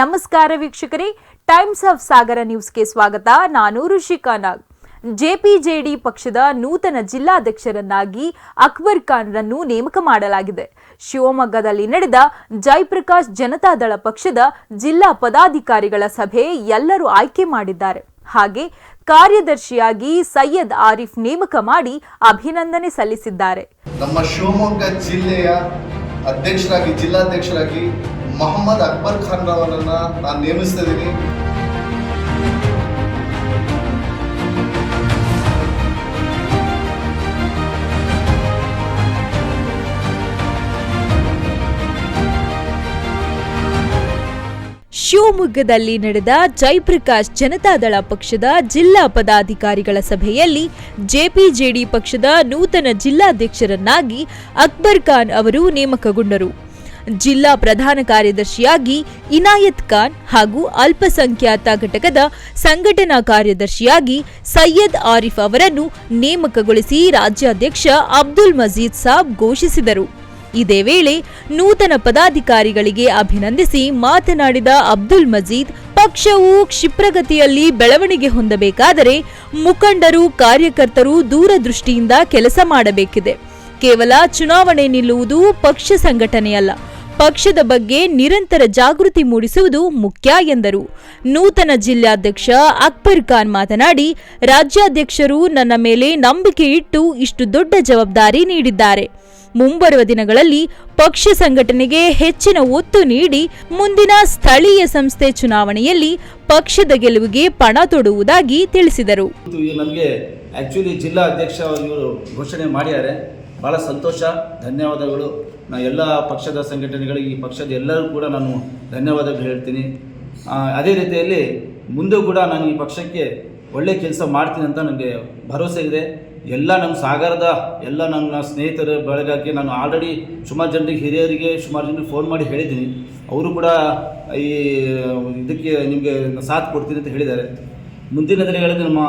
ನಮಸ್ಕಾರ ವೀಕ್ಷಕರೇ times of ಸಾಗರ ನ್ಯೂಸ್ಗೆ ಸ್ವಾಗತ. ನಾನು ಋಷಿಕಾ ನಾಗ್ ಜೆಪಿಜೆಡಿ ಪಕ್ಷದ ನೂತನ ಜಿಲ್ಲಾಧ್ಯಕ್ಷರನ್ನಾಗಿ ಅಕ್ಬರ್ ಖಾನ್ರನ್ನು ನೇಮಕ ಮಾಡಲಾಗಿದೆ. ಶಿವಮೊಗ್ಗದಲ್ಲಿ ನಡೆದ ಜಯಪ್ರಕಾಶ್ ಜನತಾದಳ ಪಕ್ಷದ ಜಿಲ್ಲಾ ಪದಾಧಿಕಾರಿಗಳ ಸಭೆ ಎಲ್ಲರೂ ಆಯ್ಕೆ ಮಾಡಿದ್ದಾರೆ. ಹಾಗೆ ಕಾರ್ಯದರ್ಶಿಯಾಗಿ ಸೈಯದ್ ಆರಿಫ್ ನೇಮಕ ಮಾಡಿ ಅಭಿನಂದನೆ ಸಲ್ಲಿಸಿದ್ದಾರೆ. ನಮ್ಮ ಶಿವಮೊಗ್ಗ ಜಿಲ್ಲೆಯ ಅಧ್ಯಕ್ಷರಾಗಿ, ಜಿಲ್ಲಾಧ್ಯಕ್ಷರಾಗಿ ಮೊಹಮ್ಮದ್ ಅಕ್ಬರ್ ಖಾನ್ ರವರನ್ನ ನಾನು ನೇಮಿಸ್ತಾ ಇದ್ದೀನಿ. ಶಿವಮೊಗ್ಗದಲ್ಲಿ ನಡೆದ ಜಯಪ್ರಕಾಶ್ ಜನತಾದಳ ಪಕ್ಷದ ಜಿಲ್ಲಾ ಪದಾಧಿಕಾರಿಗಳ ಸಭೆಯಲ್ಲಿ ಜೆಪಿಜೆಡಿ ಪಕ್ಷದ ನೂತನ ಜಿಲ್ಲಾಧ್ಯಕ್ಷರನ್ನಾಗಿ ಅಕ್ಬರ್ ಖಾನ್ ಅವರು ನೇಮಕಗೊಂಡರು. ಜಿಲ್ಲಾ ಪ್ರಧಾನ ಕಾರ್ಯದರ್ಶಿಯಾಗಿ ಇನಾಯತ್ ಖಾನ್ ಹಾಗೂ ಅಲ್ಪಸಂಖ್ಯಾತ ಘಟಕದ ಸಂಘಟನಾ ಕಾರ್ಯದರ್ಶಿಯಾಗಿ ಸೈಯದ್ ಆರಿಫ್ ಅವರನ್ನು ನೇಮಕಗೊಳಿಸಿ ರಾಜ್ಯಾಧ್ಯಕ್ಷ ಅಬ್ದುಲ್ ಮಜೀದ್ ಸಾಬ್ ಘೋಷಿಸಿದರು. ಇದೇ ವೇಳೆ ನೂತನ ಪದಾಧಿಕಾರಿಗಳಿಗೆ ಅಭಿನಂದಿಸಿ ಮಾತನಾಡಿದ ಅಬ್ದುಲ್ ಮಜೀದ್, ಪಕ್ಷವು ಕ್ಷಿಪ್ರಗತಿಯಲ್ಲಿ ಬೆಳವಣಿಗೆ ಹೊಂದಬೇಕಾದರೆ ಮುಖಂಡರು, ಕಾರ್ಯಕರ್ತರು ದೂರದೃಷ್ಟಿಯಿಂದ ಕೆಲಸ ಮಾಡಬೇಕಿದೆ. ಕೇವಲ ಚುನಾವಣೆ ನಿಲ್ಲುವುದು ಪಕ್ಷ ಸಂಘಟನೆಯಲ್ಲ. ಪಕ್ಷದ ಬಗ್ಗೆ ನಿರಂತರ ಜಾಗೃತಿ ಮೂಡಿಸುವುದು ಮುಖ್ಯ ಎಂದರು. ನೂತನ ಜಿಲ್ಲಾಧ್ಯಕ್ಷ ಅಕ್ಬರ್ ಖಾನ್ ಮಾತನಾಡಿ, ರಾಜ್ಯಾಧ್ಯಕ್ಷರು ನನ್ನ ಮೇಲೆ ನಂಬಿಕೆ ಇಟ್ಟು ಇಷ್ಟು ದೊಡ್ಡ ಜವಾಬ್ದಾರಿ ನೀಡಿದ್ದಾರೆ. ಮುಂಬರುವ ದಿನಗಳಲ್ಲಿ ಪಕ್ಷ ಸಂಘಟನೆಗೆ ಹೆಚ್ಚಿನ ಒತ್ತು ನೀಡಿ ಮುಂದಿನ ಸ್ಥಳೀಯ ಸಂಸ್ಥೆ ಚುನಾವಣೆಯಲ್ಲಿ ಪಕ್ಷದ ಗೆಲುವಿಗೆ ಪಣ ತೊಡುವುದಾಗಿ ತಿಳಿಸಿದರು. ನಮಗೆ ಆ್ಯಕ್ಚುಲಿ ಜಿಲ್ಲಾ ಅಧ್ಯಕ್ಷ ಘೋಷಣೆ ಮಾಡಿದ್ದಾರೆ ಭಾಳ ಸಂತೋಷ, ಧನ್ಯವಾದಗಳು. ನಾ ಎಲ್ಲ ಪಕ್ಷದ ಸಂಘಟನೆಗಳಿಗೆ, ಈ ಪಕ್ಷದ ಎಲ್ಲರೂ ಕೂಡ ನಾನು ಧನ್ಯವಾದಗಳು ಹೇಳ್ತೀನಿ. ಅದೇ ರೀತಿಯಲ್ಲಿ ಮುಂದೆ ಕೂಡ ನಾನು ಈ ಪಕ್ಷಕ್ಕೆ ಒಳ್ಳೆ ಕೆಲಸ ಮಾಡ್ತೀನಿ ಅಂತ ನನಗೆ ಭರವಸೆ ಇದೆ. ಎಲ್ಲ ನಮ್ಮ ಸಾಗರದ, ಎಲ್ಲ ನನ್ನ ಸ್ನೇಹಿತರ ಬಳಗಕ್ಕೆ ನಾನು ಆಲ್ರೆಡಿ ಸುಮಾರು ಜನರಿಗೆ, ಹಿರಿಯರಿಗೆ ಸುಮಾರು ಜನರಿಗೆ ಫೋನ್ ಮಾಡಿ ಹೇಳಿದ್ದೀನಿ. ಅವರು ಕೂಡ ಈ, ಇದಕ್ಕೆ ನಿಮಗೆ ಸಾಥ್ ಕೊಡ್ತೀನಿ ಅಂತ ಹೇಳಿದ್ದಾರೆ. ಮುಂದಿನ ದಿನಗಳಲ್ಲಿ ನಮ್ಮ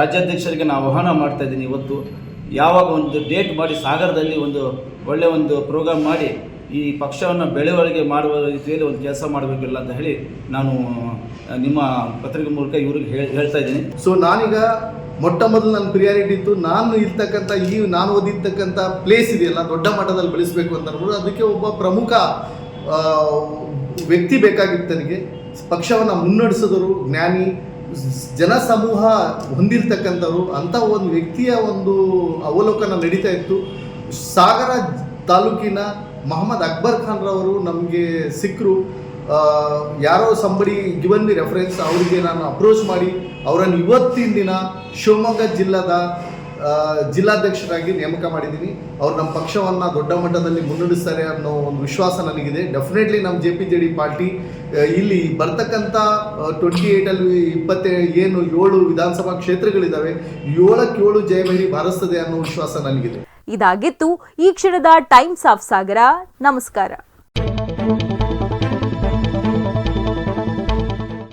ರಾಜ್ಯಾಧ್ಯಕ್ಷರಿಗೆ ನಾವು ಆಹ್ವಾನ ಮಾಡ್ತಾಯಿದ್ದೀನಿ ಇವತ್ತು. ಯಾವಾಗ ಒಂದು ಡೇಟ್ ಮಾಡಿ ಸಾಗರದಲ್ಲಿ ಒಂದು ಒಳ್ಳೆಯ ಒಂದು ಪ್ರೋಗ್ರಾಮ್ ಮಾಡಿ ಈ ಪಕ್ಷವನ್ನು ಬೆಳವಣಿಗೆ ಮಾಡುವ ರೀತಿಯಲ್ಲಿ ಒಂದು ಕೆಲಸ ಮಾಡಬೇಕಿಲ್ಲ ಅಂತ ಹೇಳಿ ನಾನು ನಿಮ್ಮ ಪತ್ರಿಕೆ ಮೂಲಕ ಇವ್ರಿಗೆ ಹೇಳ್ ಹೇಳ್ತಾ ಇದ್ದೀನಿ. ಸೊ ನಾನೀಗ ಮೊಟ್ಟ ಮೊದಲು ನನ್ನ ಪ್ರಿಯಾರಿಟಿ ಇತ್ತು. ನಾನು ಇರ್ತಕ್ಕಂಥ, ಈ ನಾನು ಓದಿರ್ತಕ್ಕಂಥ ಪ್ಲೇಸ್ ಇದೆಯಲ್ಲ, ದೊಡ್ಡ ಮಟ್ಟದಲ್ಲಿ ಬೆಳೆಸಬೇಕು ಅಂತ ಅನ್ಬೋದು ಅದಕ್ಕೆ ಒಬ್ಬ ಪ್ರಮುಖ ವ್ಯಕ್ತಿ ಬೇಕಾಗಿತ್ತು ನನಗೆ. ಪಕ್ಷವನ್ನು ಮುನ್ನಡೆಸಿದವರು ಜ್ಞಾನಿ, ಜನಸಮೂಹ ಹೊಂದಿರ್ತಕ್ಕಂಥವ್ರು, ಅಂಥ ಒಂದು ವ್ಯಕ್ತಿಯ ಒಂದು ಅವಲೋಕನ ನಡೀತಾ ಇತ್ತು. ಸಾಗರ ತಾಲೂಕಿನ ಮೊಹಮ್ಮದ್ ಅಕ್ಬರ್ ಖಾನ್ ರವರು ನಮಗೆ ಸಿಕ್ಕರು ಯಾರೋ ಸಂಬಡಿ ಗಿವನ್ ಮಿ ರೆಫರೆನ್ಸ್ ಅವರಿಗೆ ನಾನು ಅಪ್ರೋಚ್ ಮಾಡಿ, ಅವರನ್ನು ಇವತ್ತಿನ ದಿನ ಶಿವಮೊಗ್ಗ ಜಿಲ್ಲಾದ ಜಿಲ್ಲಾಧ್ಯಕ್ಷರಾಗಿ ನೇಮಕ ಮಾಡಿದ್ದೀನಿ. ಅವ್ರು ನಮ್ಮ ಪಕ್ಷವನ್ನು ದೊಡ್ಡ ಮಟ್ಟದಲ್ಲಿ ಮುನ್ನಡೆಸ್ತಾರೆ ಅನ್ನೋ ಒಂದು ವಿಶ್ವಾಸ ನನಗಿದೆ. ಡೆಫಿನೆಟ್ಲಿ ನಮ್ಮ J P J D party ಇಲ್ಲಿ ಬರ್ತಕ್ಕಂಥ ಟ್ವೆಂಟಿ ಏಯ್ಟಲ್ಲಿ ಇಪ್ಪತ್ತೇ, ಏನು ಏಳು ವಿಧಾನಸಭಾ ಕ್ಷೇತ್ರಗಳಿದ್ದಾವೆ ಏಳಕ್ಕೆ ಏಳು ಜಯಭೇರಿ ಬಾರಿಸ್ತದೆ ಅನ್ನೋ ವಿಶ್ವಾಸ ನನಗಿದೆ. ಇದಾಗಿತ್ತು. ಈ ಕ್ಷಣದ ಟೈಮ್ಸ್ ಆಫ್ ಸಾಗರ ನಮಸ್ಕಾರ.